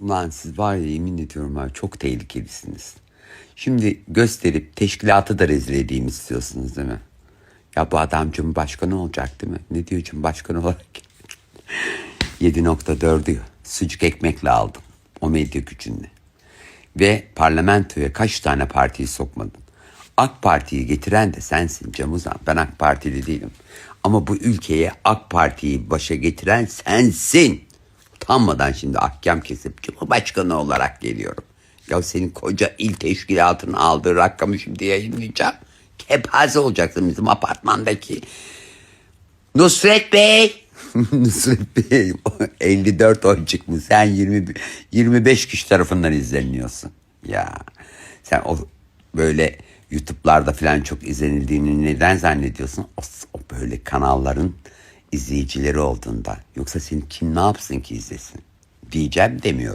Ulan siz var ya yemin ediyorum ha çok tehlikelisiniz. Şimdi gösterip teşkilatı da rezil edeyim istiyorsunuz değil mi? Ya bu adam Cumhurbaşkanı olacak değil mi? Ne diyor Cumhurbaşkanı olarak? 7.4'ü sucuk ekmekle aldım. O medya gücünle. Ve parlamentoya kaç tane partiyi sokmadın? AK Parti'yi getiren de sensin Camuzan. Ben AK Partili değilim. Ama bu ülkeye AK Parti'yi başa getiren sensin. Utanmadan şimdi ahkam kesip Cumhurbaşkanı olarak geliyorum. Ya senin koca il teşkilatının aldığı rakamı şimdi yayınlayacağım. Kepaze olacaksın bizim apartmandaki. Nusret Bey. Nusret Bey 54 oy çıkmış. Sen 20, 25 kişi tarafından izleniyorsun. Ya sen o böyle YouTube'larda falan çok izlenildiğini neden zannediyorsun? O, o böyle kanalların izleyicileri olduğunda. Yoksa seni kim ne yapsın ki izlesin? Diyeceğim demiyorum.